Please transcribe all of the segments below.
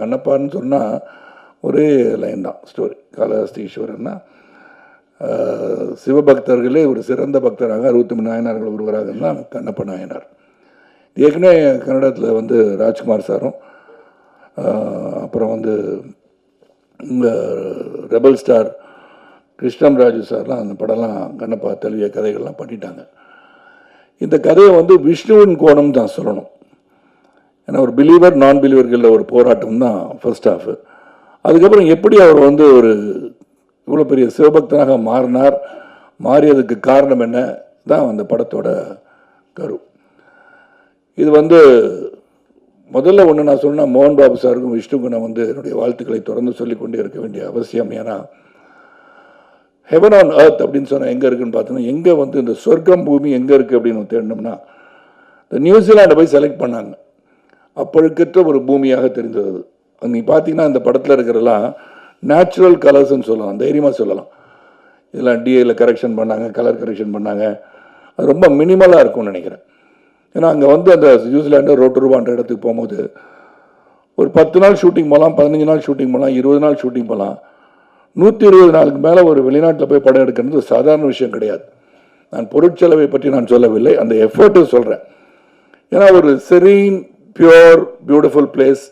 கண்ணப்பான்னு சொன்னால் ஒரே லைன் தான் ஸ்டோரி காளஹஸ்தீஸ்வரன்னா சிவபக்தர்களே ஒரு சிறந்த பக்தராக அறுபத்தி மூணு நாயனார்கள் ஒருவராக தான் கண்ணப்ப நாயனார். ஏற்கனவே கன்னடத்தில் வந்து ராஜ்குமார் சாரும் அப்புறம் வந்து ரெபல் ஸ்டார் கிருஷ்ணம் ராஜு சார்லாம் அந்த படம்லாம் கண்ணப்பா தழுவிய கதைகள்லாம் பண்ணிட்டாங்க. இந்த கதையை வந்து விஷ்ணுவின் கோணம் தான் சொல்லணும். ஏன்னா ஒரு பிலீவர் நான் பிலீவர்களில் ஒரு போராட்டம் தான் ஃபர்ஸ்ட் ஹாஃப் அதுக்கப்புறம் எப்படி அவர் வந்து ஒரு இவ்வளோ பெரிய சிவபக்தனாக மாறினார் மாறியதுக்கு காரணம் என்ன தான் அந்த படத்தோட கரு. இது வந்து முதல்ல ஒன்று நான் சொன்னால் மோகன் பாபு சாருக்கும் விஷ்ணுகுணம் நான் வந்து என்னுடைய வாழ்த்துக்களை தொடர்ந்து சொல்லிக்கொண்டே இருக்க வேண்டிய அவசியம். ஏன்னா ஹெவன் ஆன் அர்த் அப்படின்னு சொன்னால் எங்கே இருக்குன்னு பார்த்தோன்னா எங்கே வந்து இந்த சொர்க்கம் பூமி எங்கே இருக்குது அப்படின்னு தேடினோம்னா இந்த நியூசிலாண்டை போய் செலக்ட் பண்ணாங்க. அப்பழுக்கற்ற ஒரு பூமியாக தெரிந்தது. அது. நீ பார்த்தீங்கன்னா அந்த படத்தில் இருக்கிறலாம் நேச்சுரல் கலர்ஸ்ன்னு சொல்லலாம். தைரியமாக சொல்லலாம். இதெல்லாம் டிஏயில் கரெக்ஷன் பண்ணாங்க கலர் கரெக்ஷன் பண்ணாங்க. அது ரொம்ப மினிமலாக இருக்கும்னு நினைக்கிறேன். ஏன்னா அங்கே வந்து அந்த நியூசிலாண்டு ரூபான்ற இடத்துக்கு போகும்போது ஒரு பத்து நாள் ஷூட்டிங் போகலாம் பதினஞ்சு நாள் ஷூட்டிங் போகலாம் இருபது நாள் ஷூட்டிங் போகலாம். நூற்றி இருபது நாளுக்கு மேலே ஒரு வெளிநாட்டில் போய் படம் எடுக்கிறது ஒரு சாதாரண விஷயம் கிடையாது. நான் பொருட்செலவை பற்றி நான் சொல்லவில்லை. அந்த எஃபர்ட்டு சொல்கிறேன் ஏன்னா ஒரு செரீன் பியோர் பியூட்டிஃபுல் பிளேஸ்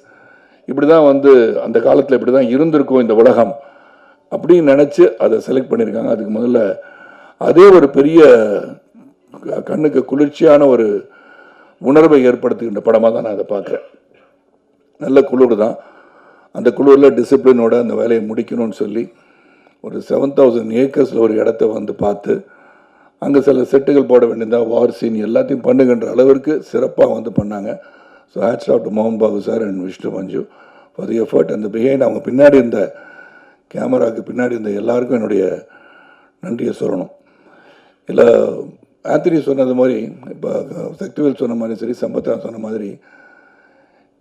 இப்படி தான் வந்து அந்த காலத்தில் இப்படி தான் இருந்திருக்கும் இந்த உலகம். அப்படின்னு நினச்சி அதை செலக்ட் பண்ணியிருக்காங்க அதுக்கு முதல்ல அதே ஒரு பெரிய க- கண்ணுக்கு குளிர்ச்சியான ஒரு உணர்வை ஏற்படுத்துகின்ற படமாக தான் நான் அதை பார்க்குறேன். நல்ல குளிர் தான். அந்த குளிரில் டிசிப்ளினோட அந்த வேலையை முடிக்கணும்னு சொல்லி ஒரு செவன் தௌசண்ட் ஏக்கர்ஸில் ஒரு இடத்த வந்து பார்த்து அங்கே சில செட்டுகள் போட வேண்டியதாக வார் சீன் எல்லாத்தையும் பண்ணுகின்ற அளவிற்கு சிறப்பாக வந்து பண்ணாங்க. ஸோ ஹேட்ஸ் ஆஃப் டு மோகன் Babu sir and Vishnu Manchu for the effort அந்த பிஹைண்ட் அவங்க பின்னாடி இருந்த கேமராவுக்கு பின்னாடி இருந்த எல்லாருக்கும் என்னுடைய நன்றியை சொல்லணும். இல்லை ஆத்திரி சொன்னது மாதிரி இப்போ சக்திவேல் சொன்ன மாதிரி சரி சம்பத்ரா சொன்ன மாதிரி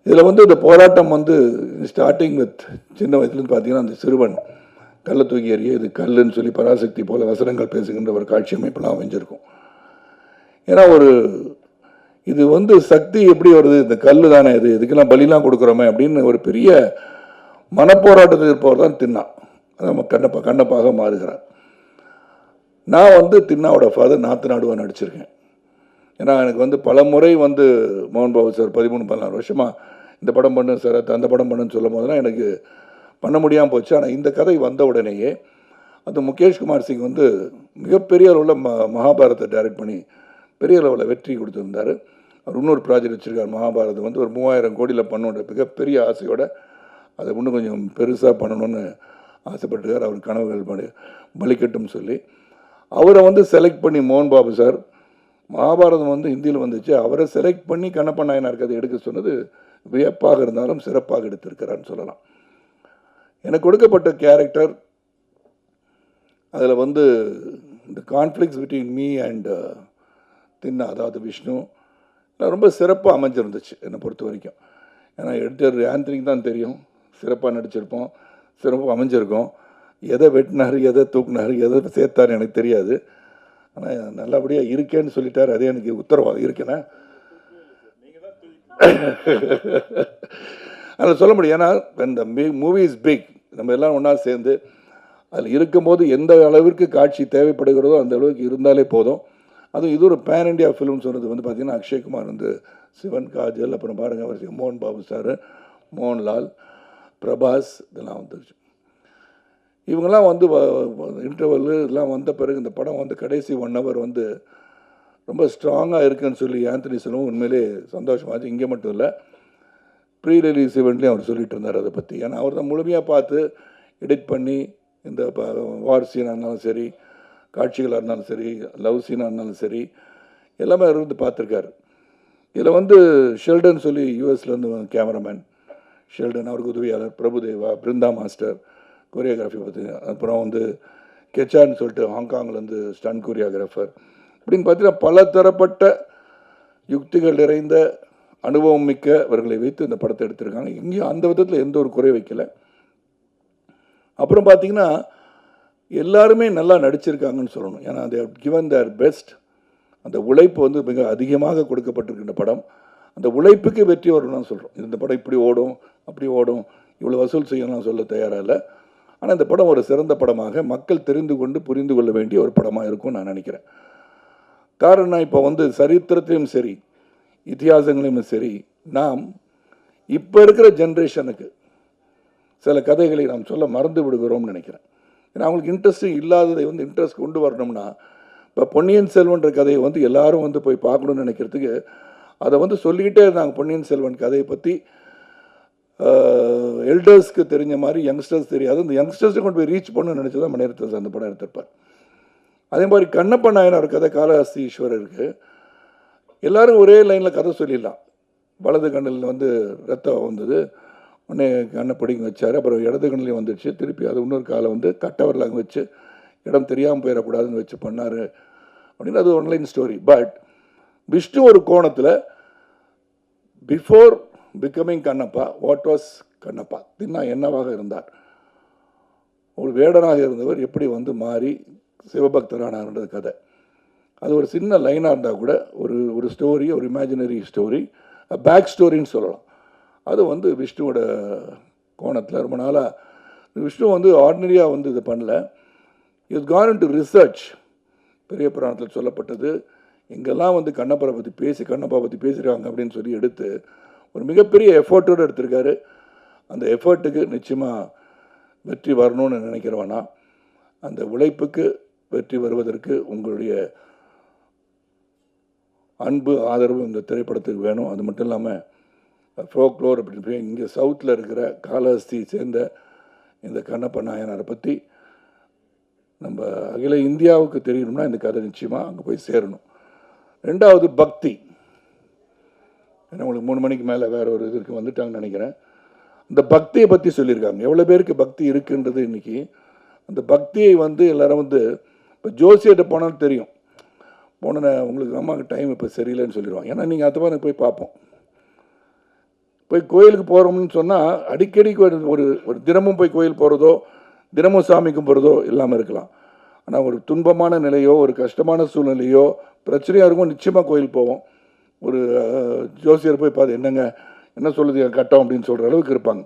இதில் வந்து இந்த போராட்டம் வந்து ஸ்டார்டிங் வித் சின்ன வயசுலேருந்து பார்த்தீங்கன்னா அந்த சிறுவன் கல்லை தூக்கி எறிய இது கல்லுன்னு சொல்லி பராசக்தி போல வசனங்கள் பேசுகின்ற ஒரு காட்சி அமைப்பெல்லாம் அமைஞ்சிருக்கும். ஏன்னா ஒரு இது வந்து சக்தி எப்படி வருது? இந்த கல் தானே இது? இதுக்கெல்லாம் பலிலாம் கொடுக்குறோமே அப்படின்னு ஒரு பெரிய மனப்போராட்டத்தில் இருப்பவர் தான் தின்னா. நம்ம கண்ணப்பா கண்ணப்பாக மாறுகிறார். நான் வந்து தின்னாவோட ஃபாதர் நாத்து நாடுவா நடிச்சிருக்கேன். ஏன்னா எனக்கு வந்து பல முறை வந்து மோகன் பாபு சார் பதிமூணு பதினாறு வருஷமாக இந்த படம் பண்ணு சார் அந்த படம் பண்ணுன்னு சொல்லும் போதெல்லாம் எனக்கு பண்ண முடியாமல் போச்சு. ஆனால் இந்த கதை வந்த உடனேயே அது முகேஷ் குமார் சிங் வந்து மிகப்பெரிய அளவில் ம மகாபாரத்தை டைரக்ட் பண்ணி பெரிய அளவில் வெற்றி கொடுத்துருந்தாரு. அவர் இன்னொரு ப்ராஜெக்ட் வச்சுருக்கார் மகாபாரதம். வந்து ஒரு மூவாயிரம் கோடியில் பண்ணுன்ற மிகப்பெரிய ஆசையோட அதை இன்னும் கொஞ்சம் பெருசாக பண்ணணும்னு ஆசைப்பட்டிருக்கார். அவர் கனவுகள் பலி பலிக்கட்டும் சொல்லி. அவரை வந்து செலக்ட் பண்ணி மோகன் பாபு சார். மகாபாரதம் வந்து ஹிந்தியில் வந்துச்சு. அவரை செலக்ட் பண்ணி கண்ணப்ப நாயனார் கதை எடுக்க சொன்னது வியப்பாக இருந்தாலும் சிறப்பாக எடுத்திருக்கிறான்னு சொல்லலாம். எனக்கு கொடுக்கப்பட்ட கேரக்டர் அதில் வந்து இந்த கான்ஃப்ளிக்ஸ் பிட்வீன் மீ அண்ட் தின்ன அதாவது விஷ்ணு ரொம்ப சிறப்பாக அமைஞ்சிருந்துச்சு என்னை பொறுத்த வரைக்கும். ஏன்னா எடிட்டர் ஆந்தனிக்கு தான் தெரியும். சிறப்பாக நடிச்சிருப்போம் சிறப்பாக அமைஞ்சிருக்கோம். எதை வெட்டினார் எதை தூக்குனார் எதை சேர்த்தாரு எனக்கு தெரியாது. ஆனால் நல்லபடியாக இருக்கேன்னு சொல்லிட்டார். அதே எனக்கு உத்தரவாதம் இருக்கேனே அதில் சொல்ல முடியும். ஏன்னா இந்த மூவி இஸ் பிக் நம்ம எல்லாம் ஒன்றா சேர்ந்து அதில் இருக்கும்போது எந்த அளவிற்கு காட்சி தேவைப்படுகிறதோ அந்த அளவுக்கு இருந்தாலே போதும். அதுவும் இது ஒரு பேன் இண்டியா ஃபிலிம் சொன்னது வந்து பார்த்திங்கன்னா அக்ஷய்குமார் வந்து சிவன் காஜல் அப்புறம் பாருங்க அவர் மோகன் பாபு சார் மோகன்லால் பிரபாஸ் இதெல்லாம் வந்துருச்சு. இவங்கெல்லாம் வந்து இன்டர்வல் இதெல்லாம் வந்த பிறகு இந்த படம் வந்து கடைசி ஒன் ஹவர் வந்து ரொம்ப ஸ்ட்ராங்காக இருக்குன்னு சொல்லி ஆந்தனி சொல்லவும் உண்மையிலே சந்தோஷமாச்சு இங்கே மட்டும் இல்லை ப்ரீ ரிலீஸ் இவெண்ட்லேயும் அவர் சொல்லிட்டு இருந்தார் அதை பற்றி ஏன்னா அவர் தான் முழுமையாக பார்த்து எடிட் பண்ணி இந்த வார் சீனாக இருந்தாலும் சரி காட்சிகளாக இருந்தாலும் சரி லவ் சீனாக இருந்தாலும் சரி எல்லாமே அவர் வந்து பார்த்துருக்காரு. இதில் வந்து ஷெல்டன் சொல்லி யூஎஸ்லேருந்து கேமராமேன் ஷெல்டன் அவருக்கு உதவியாளர் பிரபுதேவா பிருந்தா மாஸ்டர் கொரியோகிராஃபி பார்த்து அப்புறம் வந்து கெச்சான்னு சொல்லிட்டு ஹாங்காங்லேருந்து ஸ்டன் கொரியோகிராஃபர் இப்படின்னு பார்த்தீங்கன்னா பல தரப்பட்ட யுக்திகள் நிறைந்த அனுபவம் மிக்க அவர்களை வைத்து இந்த படத்தை எடுத்திருக்காங்க. இங்கேயும் அந்த விதத்தில் எந்த ஒரு குறை வைக்கலை. அப்புறம் பார்த்தீங்கன்னா எல்லாருமே நல்லா நடிச்சிருக்காங்கன்னு சொல்லணும். ஏன்னா they கிவன் தேர் பெஸ்ட் அந்த உழைப்பு வந்து மிக அதிகமாக கொடுக்கப்பட்டிருக்கின்ற படம். அந்த உழைப்புக்கு வெற்றி வரணும்னு சொல்கிறோம் இந்த படம் இப்படி ஓடும் அப்படி ஓடும் இவ்வளோ வசூல் செய்யணும்னு சொல்ல தயாராக இல்லை. ஆனால் இந்த படம் ஒரு சிறந்த படமாக மக்கள் தெரிந்து கொண்டு புரிந்து கொள்ள வேண்டிய ஒரு படமாக இருக்கும்னு நான் நினைக்கிறேன். காரணம் இப்போ வந்து சரித்திரத்திலையும் சரி இத்தியாசங்களையும் சரி நாம் இப்போ இருக்கிற ஜென்ரேஷனுக்கு சில கதைகளை நாம் சொல்ல மறந்து விடுகிறோம்னு நினைக்கிறேன். ஏன்னா அவங்களுக்கு இன்ட்ரெஸ்ட்டு இல்லாததை வந்து இன்ட்ரெஸ்ட் கொண்டு வரணும்னா இப்போ பொன்னியின் செல்வன்ற கதையை வந்து எல்லாரும் வந்து போய் பார்க்கணும்னு நினைக்கிறதுக்கு அதை வந்து சொல்லிக்கிட்டே இருந்தாங்க பொன்னியின் செல்வன் கதையை பற்றி எல்டர்ஸ்க்கு தெரிஞ்ச மாதிரி யங்ஸ்டர்ஸ் தெரியாது. அந்த யங்ஸ்டர்ஸை கொண்டு போய் ரீச் பண்ணணும்னு நினச்சி தான் மணிரத்னம் அந்த படம் எடுத்திருப்பார். அதே மாதிரி கண்ணப்ப நாயனார் கதை காளஹஸ்தி ஈஸ்வரருக்கு எல்லாரும் ஒரே லைனில் கதை சொல்லிடலாம். வலது கண்ணில் வந்து ரத்தம் வந்தது. உடனே கண்ணை பிடிங்க வச்சார். அப்புறம் இடது கண்ணிலையும் வந்துடுச்சு. திருப்பி அது இன்னொரு காலை வந்து கட்டவரில் அங்கே வச்சு இடம் தெரியாமல் போயிடக்கூடாதுன்னு வச்சு பண்ணார். அப்படின்னு அது ஒன்லைன் ஸ்டோரி பட் விஷ்ணு ஒரு கோணத்தில் before becoming Kannappa what was Kannappa? Thinna என்னவாக இருந்தார்? ஒரு வேடனாக இருந்தவர் எப்படி வந்து மாறி சிவபக்தரானார்ன்றது கதை. அது ஒரு சின்ன லைனாக இருந்தால் கூட ஒரு ஒரு ஸ்டோரி ஒரு இமேஜினரி ஸ்டோரி பேக் ஸ்டோரின்னு சொல்லலாம். அது வந்து விஷ்ணுவோட கோணத்தில் ரொம்ப நாளாக விஷ்ணு வந்து ஆர்டினரியாக வந்து இது பண்ணல. இஸ் கான் டு ரிசர்ச் பெரிய புராணத்தில் சொல்லப்பட்டது. எங்கெல்லாம் வந்து கண்ணப்பரை பற்றி பேசி கண்ணப்பா பற்றி பேசுகிறாங்க அப்படின்னு சொல்லி எடுத்து ஒரு மிகப்பெரிய எஃபர்ட்டோடு எடுத்திருக்காரு. அந்த எஃபர்ட்டுக்கு நிச்சயமாக வெற்றி வரணும்னு நினைக்கிறவனா அந்த உழைப்புக்கு வெற்றி வருவதற்கு உங்களுடைய அன்பு ஆதரவு இந்த திரைப்படத்துக்கு வேணும். அது மட்டும் இல்லாமல் ஃப்ளோக்ளோர் அப்படின்னு சொல்லி இங்கே சவுத்தில் இருக்கிற காலஹஸ்தி சேர்ந்த இந்த கண்ணப்ப நாயனாரை பற்றி நம்ம அகில இந்தியாவுக்கு தெரியணும்னா இந்த கதை நிச்சயமாக அங்கே போய் சேரணும். ரெண்டாவது பக்தி. ஏன்னா உங்களுக்கு மூணு மணிக்கு மேலே வேற ஒரு இதுக்கு வந்துட்டாங்கன்னு நினைக்கிறேன். இந்த பக்தியை பற்றி சொல்லியிருக்காங்க. எவ்வளோ பேருக்கு பக்தி இருக்குன்றது இன்னைக்கு அந்த பக்தியை வந்து எல்லோரும் வந்து இப்போ ஜோசியிட்ட போனாலும் தெரியும். போன உங்களுக்கு அம்மாவுக்கு டைம் இப்போ சரியில்லைன்னு சொல்லிடுவாங்க. ஏன்னா நீங்கள் அதுவாக போய் பார்ப்போம். போய் கோயிலுக்கு போகிறோம்னு சொன்னால் அடிக்கடி ஒரு ஒரு தினமும் போய் கோயில் போகிறதோ தினமும் சாமி கும்பிட்றதோ இல்லாமல் இருக்கலாம். ஆனால் ஒரு துன்பமான நிலையோ ஒரு கஷ்டமான சூழ்நிலையோ பிரச்சனையாக இருக்கும் நிச்சயமாக கோயில் போவோம். ஒரு ஜோசியர் போய் பார்த்து என்னங்க என்ன சொல்லுது கட்டம் அப்படின்னு சொல்கிற அளவுக்கு இருப்பாங்க.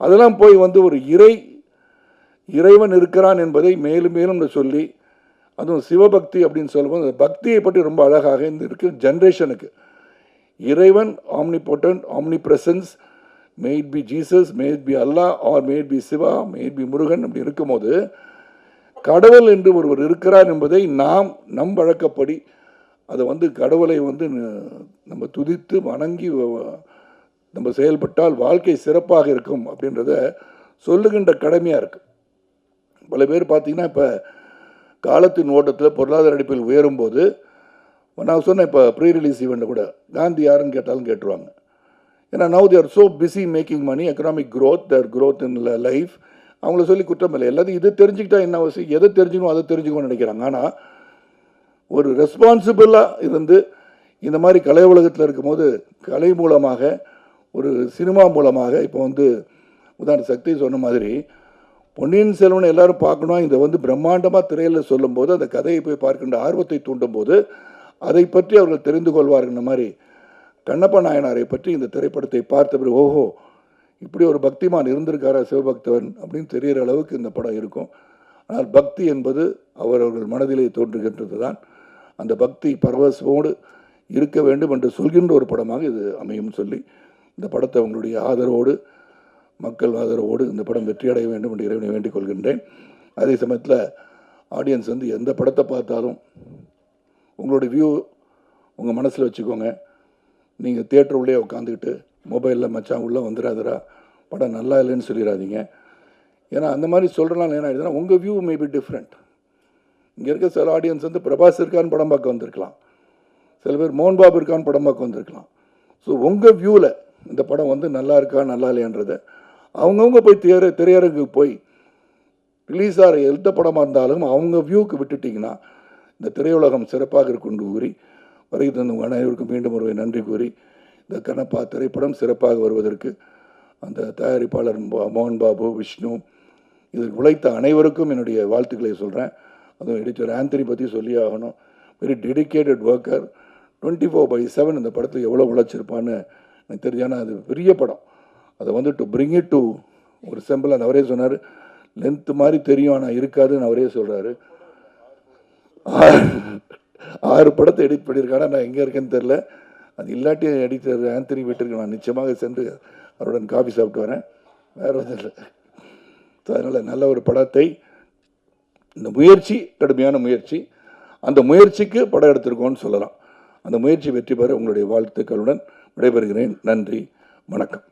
அதெல்லாம் போய் வந்து ஒரு இறை இறைவன் இருக்கிறான் என்பதை மேலும் மேலும் சொல்லி அதுவும் சிவபக்தி அப்படின்னு சொல்லும்போது அந்த பக்தியை பற்றி ரொம்ப அழகாக இருந்து இருக்குது ஜென்ரேஷனுக்கு இறைவன் omni omni presence made by Jesus made by Allah or made by Shiva made by Murugan அப்படி இருக்கும்போது கடவுள் என்று ஒருவர் இருக்கிறார் என்பதை நாம் நம் வழக்கப்படி அதை வந்து கடவுளை வந்து நம்ம துதித்து வணங்கி நம்ம செயல்பட்டால் வாழ்க்கை சிறப்பாக இருக்கும் அப்படின்றத சொல்லுகின்ற கடமையாக இருக்குது பல பேர் பார்த்தீங்கன்னா இப்போ காலத்தின் ஓட்டத்தில் பொருளாதார அடிப்பில் உயரும்போது நான் சொன்னேன் இப்போ ப்ரீ ரிலீஸ் ஈவெண்ட்டில் கூட காந்தி யாருன்னு கேட்டாலும் கேட்டுருவாங்க. ஏன்னா now they're so busy making money economic growth their growth in life அவங்கள சொல்லி குற்றம் இல்லை. எல்லாத்தையும் இது தெரிஞ்சுக்கிட்டா என்ன அவசியம்? எதை தெரிஞ்சுக்கணும் அதை தெரிஞ்சுக்கணும்னு நினைக்கிறாங்க. ஆனால் ஒரு ரெஸ்பான்சிபிளாக இருந்து இந்த மாதிரி கலை உலகத்தில் இருக்கும்போது கலை மூலமாக ஒரு சினிமா மூலமாக இப்போ வந்து உதாரண சக்தி சொன்ன மாதிரி பொன்னியின் செல்வனை எல்லாரும் பார்க்கணும் இதை வந்து பிரம்மாண்டமாக திரையில் சொல்லும்போது அந்த கதையை போய் பார்க்கின்ற ஆர்வத்தை தூண்டும் போது அதை பற்றி அவர்கள் தெரிந்து கொள்வார்கள் மாதிரி கண்ணப்ப நாயனாரை பற்றி இந்த திரைப்படத்தை பார்த்த பிறகு ஓஹோ இப்படி ஒரு பக்திமான் இருந்திருக்காரா சிவபக்தவன் அப்படின்னு தெரிகிற அளவுக்கு இந்த படம் இருக்கும். ஆனால் பக்தி என்பது அவரவர்கள் மனதிலே தோன்றுகின்றது தான் அந்த பக்தி பரவசமோடு இருக்க வேண்டும் என்று சொல்கின்ற ஒரு படமாக இது அமையும் சொல்லி இந்த படத்தை உங்களுடைய ஆதரவோடு மக்கள் ஆதரவோடு இந்த படம் வெற்றியடைய வேண்டும் என்று இறைவனை வேண்டிக் கொள்கின்றேன். அதே சமயத்தில் ஆடியன்ஸ் வந்து எந்த படத்தை பார்த்தாலும் உங்களோட வியூ உங்கள் மனசில் வச்சுக்கோங்க. நீங்கள் தேட்டர் உள்ளே உட்காந்துக்கிட்டு மொபைலில் மச்சான் உள்ளே வந்துடாதரா படம் நல்லா இல்லைன்னு சொல்லிடாதீங்க ஏன்னா அந்த மாதிரி சொல்கிறனால என்ன ஆயிடுதுன்னா உங்கள் வியூ மே பி டிஃப்ரெண்ட் இங்கே இருக்க சில ஆடியன்ஸ் வந்து பிரபாஸ் இருக்கான்னு படம் பார்க்க வந்திருக்கலாம். சில பேர் மோகன் பாபு இருக்கான்னு படம் பார்க்க வந்திருக்கலாம். ஸோ உங்கள் வியூவில் இந்த படம் வந்து நல்லா இருக்கா நல்லா இல்லையான்றதை அவங்கவுங்க போய் திரை திரையரங்குக்கு போய் ரிலீஸ் ஆகிற எந்த படமாக இருந்தாலும் அவங்க வியூவுக்கு விட்டுட்டிங்கன்னா இந்த திரையுலகம் சிறப்பாக இருக்கும் கூறி வருகை தந்த அனைவருக்கும் மீண்டும் ஒருவை நன்றி கூறி இந்த கண்ணப்பா திரைப்படம் சிறப்பாக வருவதற்கு அந்த தயாரிப்பாளர் மோகன் பாபு விஷ்ணு இதில் உழைத்த அனைவருக்கும் என்னுடைய வாழ்த்துக்களை சொல்கிறேன் அதுவும் எடிட்டர் ஆந்தனி பற்றி சொல்லி ஆகணும். Very dedicated worker twenty four by seven இந்த படத்துக்கு எவ்வளோ உழைச்சிருப்பான்னு எனக்கு தெரிஞ்சானா அது பெரிய படம். அதை வந்து டு பிரிங் இட் டு ஒரு சிம்பிள் அந்த அவரே சொன்னார். லென்த்து மாதிரி தெரியும் ஆனால் இருக்காதுன்னு அவரே சொல்கிறாரு ஆறு படத்தை எடிட் பண்ணியிருக்கானா? நான் எங்கே இருக்கேன்னு தெரில அது இல்லாட்டி எடிட்டர் ஆந்தனி வீட்டிற்கு நான் நிச்சயமாக சென்று அவருடன் காஃபி சாப்பிட்டு வரேன். வேற ஒன்றும் இல்லை. ஸோ அதனால் நல்ல ஒரு படத்தை இந்த முயற்சி கடுமையான முயற்சி. அந்த முயற்சிக்கு படம் எடுத்திருக்கோன்னு சொல்லலாம். அந்த முயற்சி வெற்றி பெற உங்களுடைய வாழ்த்துக்களுடன் விடைபெறுகிறேன். நன்றி. வணக்கம்.